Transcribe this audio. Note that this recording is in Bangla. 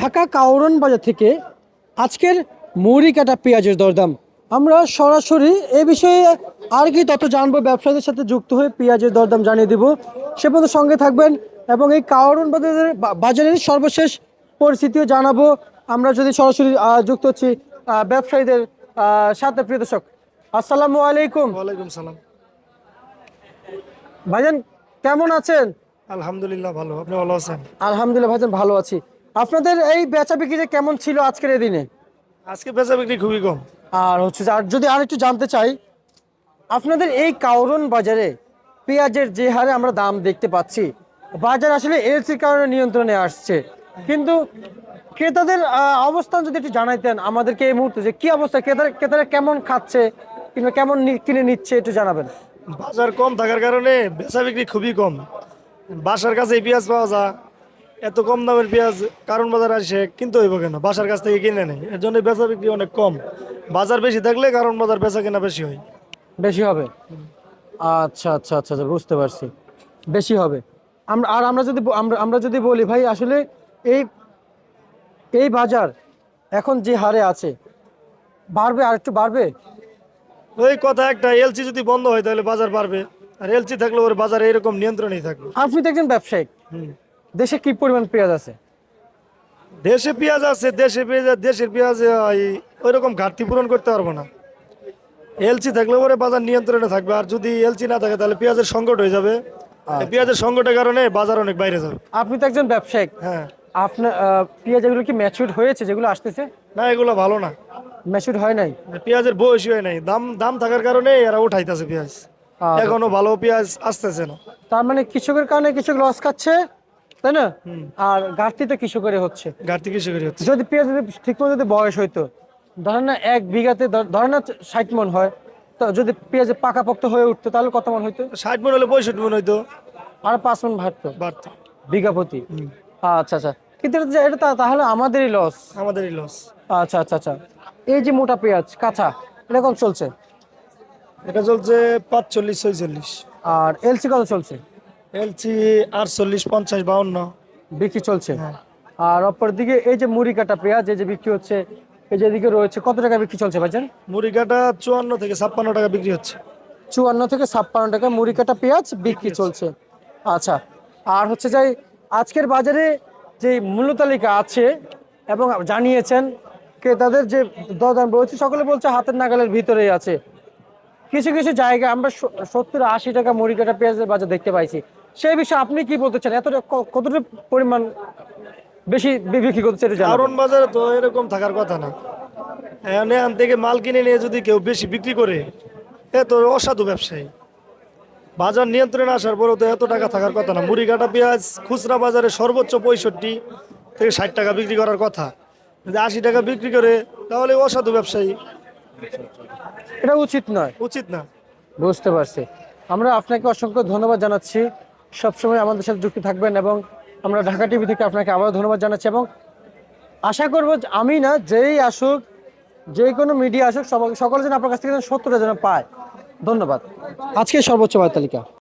ঢাকা কাউরন বাজার থেকে আজকের মুড়ি কাটা পেঁয়াজের দরদাম। আমরা সরাসরি এ বিষয়ে আর কি তত জানব ব্যবসায়ীদের সাথে যুক্ত হয়ে পেঁয়াজের দরদাম জানিয়ে দিব। সে পর্যন্ত সঙ্গে থাকবেন এবং এই কাউরন বাজারের বাজারের সর্বশেষ পরিস্থিতিও জানাব। আমরা যদি সরাসরি যুক্ত হচ্ছি ব্যবসায়ীদের সাথে প্রিয় দর্শক। আসসালামু আলাইকুম। ওয়ালাইকুম সালাম। ভাইজান কেমন আছেন? আলহামদুলিল্লাহ ভালো। আপনি ভালো আছেন? আলহামদুলিল্লাহ ভাইজান ভালো আছি। আপনাদের এই বেচা বিক্রিটা কেমন ছিল আজকের এই দিনে? আজকে বেচা বিক্রি খুবই কম। আর হচ্ছে আর যদি আর একটু জানতে চাই আপনাদের এই কাউরন বাজারে পেঁয়াজের যে হারে আমরা দাম দেখতে পাচ্ছি বাজার আসলে এলসির কারণে নিয়ন্ত্রণে আসছে। কিন্তু ক্রেতাদের অবস্থান যদি একটু জানাইতেন আমাদেরকে এই মুহূর্তে যে কি অবস্থা ক্রেতারা ক্রেতারা কেমন খাচ্ছে কিংবা কেমন কিনে নিচ্ছে একটু জানাবেন। বাজার কম থাকার কারণে বেচা বিক্রি খুবই কম। বাসার কাছে পেঁয়াজ পাওয়া যায়। এত কম দামের পেঁয়াজ কারণ বাজার আসে কিন্তু হইব কেন? বাসার কাছ থেকে কিনে নেই। এর জন্য বেচা বিক্রি অনেক কম। বাজার বেশি থাকলে কারণ বাজার বেচা কেনা বেশি হয়। বেশি হবে? আচ্ছা আচ্ছা আচ্ছা আচ্ছা বুঝতে পারছি। বেশি হবে। আমরা আর আমরা যদি আমরা আমরা যদি বলি ভাই আসলে এই এই বাজার এখন যে হারে আছে বাড়বে আর একটু বাড়বে? ওই কথা একটা এলসি যদি বন্ধ হয় তাহলে বাজার বাড়বে। আর এলসি থাকলে ওর বাজার এরকম নিয়ন্ত্রণেই থাকবে। আপনি তো একজন ব্যবসায়িক। হুম। দেশে কি পরিমাণ পেঁয়াজ আছে? দেশে পেঁয়াজ আছে দেশে পেঁয়াজ দেশের পেঁয়াজ ওই রকম ঘাটতি পূরণ করতে পারব না। এলসি থাকলে পরে বাজার নিয়ন্ত্রণে থাকবে আর যদি এলসি না থাকে তাহলে পেঁয়াজের সংকট হয়ে যাবে। পেঁয়াজের সংকটের কারণে বাজার অনেক বাইরে যাবে। আপনি তো একজন ব্যবসায়িক। হ্যাঁ। আপনার পেঁয়াজ এগুলো কি ম্যাচিউর হয়েছে যেগুলো আসতেছে? না এগুলো ভালো না। ম্যাচিউর হয় নাই? পেঁয়াজের বয়স হয় নাই। দাম দাম থাকার কারণে এরা উঠাইতেছে পেঁয়াজ। আচ্ছা। এখনও ভালো পেঁয়াজ আসতেছে না। তার মানে কৃষকের কারণে কৃষক লস খাচ্ছে? তাই না? আর ঘাটতি তো কৃষকের হচ্ছে। ঘাটতি কৃষকের হচ্ছে। যদি পেঁয়াজ যদি ঠিকমতো যদি বয়স হইতো ধরেন না এক বিঘাতে ধরেন না ষাট মন হয় তো যদি পেঁয়াজ পাকাপোক্ত হয়ে উঠতো তাহলে কত মন হইতো? ষাট মন হলে পঁয়ষট্টি মন হইতো। আর পাঁচ মন ভাটতো বাড়তো। বিঘা প্রতি? আচ্ছা আচ্ছা। কিন্তু এটা তাহলে আমাদেরই লস আমাদেরই লস আচ্ছা আচ্ছা আচ্ছা। এই যে মোটা পেঁয়াজ কাঁচা এটা কত চলছে? এটা চলছে পাঁচচল্লিশ ছয়চল্লিশ। আর এলসি কত চলছে? এলসি আটচল্লিশ পঞ্চাশ বাউন্ন। বিক্রি চলছে। আর অপর দিকে এই যে মুড়ি কাটা পেঁয়াজ এই যে বিক্রি হচ্ছে এই যে এদিকে রয়েছে কত টাকা বিক্রি চলছে ভাইজান? মুড়ি কাটা চুয়ান্ন থেকে ছাপ্পান্ন টাকা বিক্রি হচ্ছে। চুয়ান্ন থেকে ছাপ্পান্ন টাকা মুড়ি কাটা পেঁয়াজ বিক্রি চলছে। আচ্ছা আর হচ্ছে যাই আজকের বাজারে যে মূল্য তালিকা আছে এবং জানিয়েছেন ক্রেতাদের যে দরদাম রয়েছে সকলে বলছে হাতের নাগালের ভিতরেই আছে। কিছু কিছু জায়গায় আমরা সত্তর আশি টাকা মুড়ি কাটা পেঁয়াজের বাজার দেখতে পাইছি। সেই বিষয়ে আপনি কি বলতে চান? এতটা কতটা পরিমাণ বেশি বিক্রি করতে চাই কারণ বাজারে তো এরকম থাকার কথা না। এখানে থেকে মাল কিনে নিয়ে যদি কেউ বেশি বিক্রি করে এ তো অসাধু ব্যবসায়ী। বাজার নিয়ন্ত্রণে আসার পরেও তো এত টাকা থাকার কথা না। মুড়ি কাটা পেঁয়াজ খুচরা বাজারে সর্বোচ্চ পঁয়ষট্টি থেকে ষাট টাকা বিক্রি করার কথা। যদি আশি টাকা বিক্রি করে তাহলে অসাধু ব্যবসায়ী। এটা উচিত নয়। উচিত না। বুঝতে পারছি। আমরা আপনাকে অসংখ্য ধন্যবাদ জানাচ্ছি। সবসময় আমাদের সাথে যুক্ত থাকবেন এবং আমরা ঢাকা টিভি থেকে আপনাকে আবারও ধন্যবাদ জানাচ্ছি এবং আশা করব আমি না, যেই আসুক যে কোনো মিডিয়া আসুক সকলে যেন আপনার কাছ থেকে যেন সত্যটা যেন পায়। ধন্যবাদ। আজকে সর্বোচ্চ বায়ু তালিকা